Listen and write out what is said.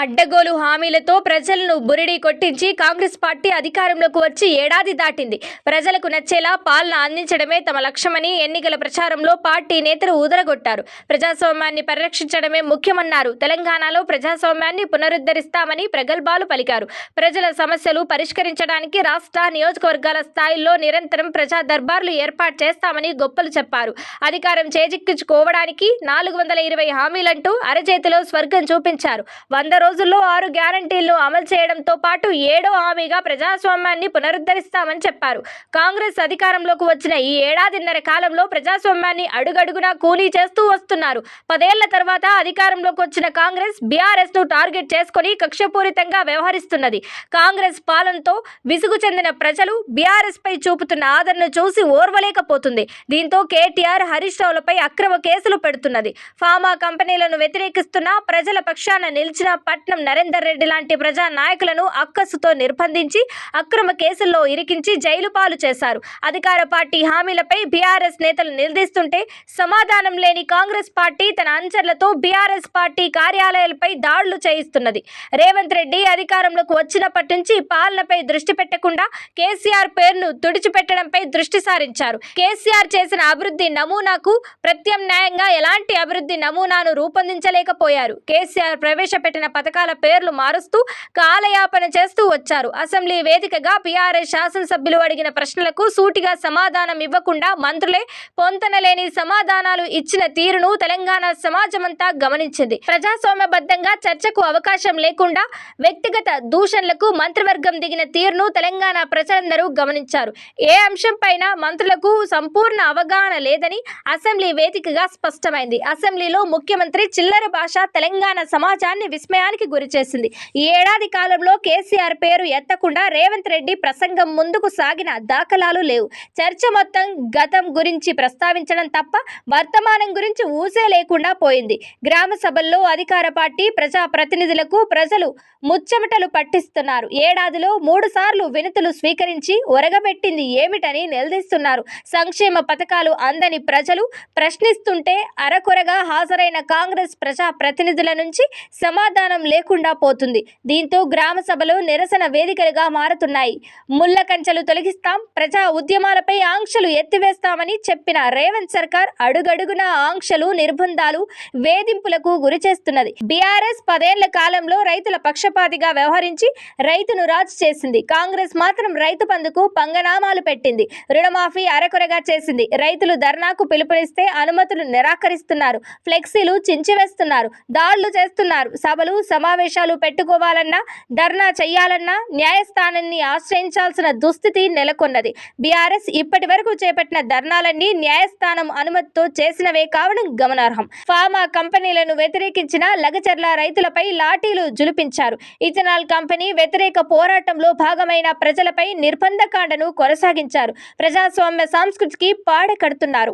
అడ్డగోలు హామీలతో ప్రజలను బురిడి కొట్టించి కాంగ్రెస్ పార్టీ అధికారంలోకి వచ్చి ఏడాది దాటింది. ప్రజలకు నచ్చేలా పాలన అందించడమే తమ లక్ష్యమని ఎన్నికల ప్రచారంలో పార్టీ నేతలు ఊదరగొట్టారు. ప్రజాస్వామ్యాన్ని పరిరక్షించడమే ముఖ్యమన్నారు. తెలంగాణలో ప్రజాస్వామ్యాన్ని పునరుద్ధరిస్తామని ప్రగల్భాలు పలికారు. ప్రజల సమస్యలు పరిష్కరించడానికి రాష్ట్ర నియోజకవర్గాల స్థాయిలో నిరంతరం ప్రజా దర్బార్లు ఏర్పాటు చేస్తామని గొప్పలు చెప్పారు. అధికారం చేజిక్కించుకోవడానికి నాలుగు వందల ఇరవై హామీలంటూ అరచేతిలో స్వర్గం చూపించారు. వంద రోజుల్లో ఆరు గ్యారంటీలను అమలు చేయడంతో పాటు ఏడో హామీగా ప్రజాస్వామ్యాన్ని పునరుద్ధరిస్తామని చెప్పారు. కాంగ్రెస్ అధికారంలోకి వచ్చిన ఈ ఏడాదిన్నర కాలంలో ప్రజాస్వామ్యాన్ని అడుగడుగునా కూలీ చేస్తూ వస్తున్నారు. పదేళ్ళ తర్వాత అధికారంలోకి వచ్చిన కాంగ్రెస్ బీఆర్ఎస్ను టార్గెట్ చేసుకుని కక్షపూరితంగా వ్యవహరిస్తున్నది. కాంగ్రెస్ పాలనతో విసుగు చెందిన ప్రజలు బీఆర్ఎస్ పై చూపుతున్న ఆదరణ చూసి ఓర్వలేకపోతుంది. దీంతో కేటీఆర్ హరీష్ రావులపై అక్రమ కేసులు పెడుతున్నది. ఫామా కంపెనీలను వ్యతిరేకిస్తున్న ప్రజల పక్షాన నిలిచిన పట్నం నరేందర్ రెడ్డి లాంటి ప్రజా నాయకులను అక్కసుతో నిర్బంధించి అక్రమ కేసుల్లో ఇరికించి జైలు పాలు చేశారు. అధికార పార్టీ హామీలపై బీఆర్ఎస్ నేతలు నిలదీస్తుంటే సమాధానం లేని కాంగ్రెస్ పార్టీ తన అంచర్లతో బీఆర్ఎస్ పార్టీ కార్యాలయాలపై దాడులు చేయిస్తున్నది. రేవంత్ రెడ్డి అధికారంలోకి వచ్చినప్పటి నుంచి పాలనపై దృష్టి పెట్టకుండా కేసీఆర్ పేరును తుడిచిపెట్టడంపై దృష్టి సారించారు. కేసీఆర్ చేసిన అభివృద్ధి నమూనాకు ప్రత్యామ్నాయంగా ఎలాంటి అభివృద్ధి నమూనాను రూపొందించలేకపోయారు. కేసీఆర్ ప్రవేశపెట్టిన పథకం పథకాల పేర్లు మారుస్తూ కాలయాపన చేస్తూ వచ్చారు. అసెంబ్లీ వేదికగా బీఆర్ఎస్ శాసనసభ్యులు అడిగిన ప్రశ్నలకు సూటిగా సమాధానం ఇవ్వకుండా మంత్రులే పొంతనలేని సమాధానాలు ఇచ్చిన తీరును తెలంగాణ సమాజమంతా గమనించింది. ప్రజాస్వామ్యబద్ధంగా చర్చకు అవకాశం లేకుండా వ్యక్తిగత దూషణలకు మంత్రివర్గం దిగిన తీరును తెలంగాణ ప్రజలందరూ గమనించారు. ఏ అంశంపైన మంత్రులకు సంపూర్ణ అవగాహన లేదని అసెంబ్లీ వేదికగా స్పష్టమైంది. అసెంబ్లీలో ముఖ్యమంత్రి చిల్లర భాష తెలంగాణ సమాజాన్ని విస్మయానికి గురిచేసింది ఈ ఏడాది కాలంలో కేసీఆర్ పేరు ఎత్తకుండా రేవంత్ రెడ్డి ప్రసంగం ముందుకు సాగిన దాఖలాలు లేవు. చర్చ మొత్తం గతం గురించి ప్రస్తావించడం తప్ప వర్తమానం గురించి ఊసే లేకుండా పోయింది. గ్రామ సభల్లో అధికార పార్టీ ప్రజా ప్రతినిధులకు ప్రజలు ముచ్చమటలు పట్టిస్తున్నారు. ఏడాదిలో మూడు సార్లు వినతులు స్వీకరించి ఒరగబెట్టింది ఏమిటని నిలదీస్తున్నారు. సంక్షేమ పథకాలు అందని ప్రజలు ప్రశ్నిస్తుంటే అరకొరగా హాజరైన కాంగ్రెస్ ప్రజా ప్రతినిధుల నుంచి సమాధానం లేకుండా పోతుంది. దీంతో గ్రామ సభలు నిరసన వేదికలుగా మారుతున్నాయి. ముళ్ళ కంచెలు తొలగిస్తాం. ప్రజా ఉద్యమాలపై ఆంక్షలు ఎత్తివేస్తామని చెప్పిన రేవంత్ సర్కార్ అడుగడుగున ఆంక్షలు నిర్బంధాలు వేధింపులకు గురిచేస్తున్నది బీఆర్ఎస్ పదేళ్ళ కాలంలో రైతుల పక్షపాతిగా వ్యవహరించి రైతును రాజు చేసింది. కాంగ్రెస్ మాత్రం రైతు బంధుకు పంగనామాలు పెట్టింది. రుణమాఫీ అరకొరగా చేసింది. రైతులు ధర్నాకు పిలుపునిస్తే అనుమతులు నిరాకరిస్తున్నారు. ఫ్లెక్సీలు చించివేస్తున్నారు. దాడులు చేస్తున్నారు. సభలు సమావేశాలు పెట్టుకోవాలన్నా ధర్నా చేయాలన్నా న్యాయస్థానాన్ని ఆశ్రయించాల్సిన దుస్థితి నెలకొన్నది. బీఆర్ఎస్ ఇప్పటి వరకు చేపట్టిన ధర్నాలన్నీ న్యాయస్థానం అనుమతితో చేసినవే కావడం గమనార్హం. ఫామా కంపెనీలను వ్యతిరేకించిన లగచర్ల రైతులపై లాఠీలు జులిపించారు. ఇథనాల్ కంపెనీ వ్యతిరేక పోరాటంలో భాగమైన ప్రజలపై నిర్బంధకాండను కొనసాగించారు. ప్రజాస్వామ్య సంస్కృతికి పాడకడుతున్నారు